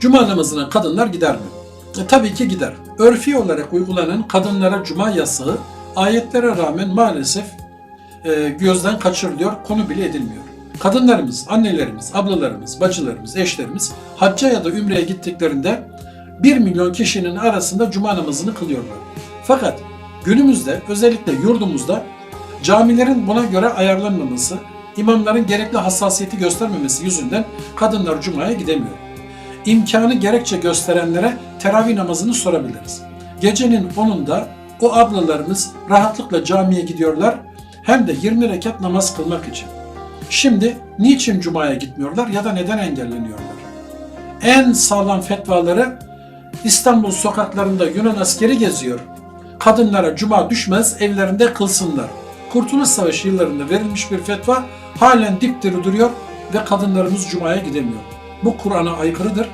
Cuma namazına kadınlar gider mi? E, tabii ki gider. Örfi olarak uygulanan kadınlara cuma yasağı ayetlere rağmen maalesef e, gözden kaçırılıyor, konu bile edilmiyor. Kadınlarımız, annelerimiz, ablalarımız, bacılarımız, eşlerimiz hacca ya da ümreye gittiklerinde 1 milyon kişinin arasında cuma namazını kılıyorlar. Fakat günümüzde özellikle yurdumuzda camilerin buna göre ayarlanmaması, imamların gerekli hassasiyeti göstermemesi yüzünden kadınlar cumaya gidemiyor. İmkanı gerekçe gösterenlere teravih namazını sorabiliriz. Gecenin 10'unda o ablalarımız rahatlıkla camiye gidiyorlar hem de 20 rekat namaz kılmak için. Şimdi niçin cumaya gitmiyorlar ya da neden engelleniyorlar? En sağlam fetvaları İstanbul sokaklarında Yunan askeri geziyor. Kadınlara cuma düşmez evlerinde kılsınlar. Kurtuluş Savaşı yıllarında verilmiş bir fetva halen dipdiri duruyor ve kadınlarımız cumaya gidemiyor. Bu Kur'an'a aykırıdır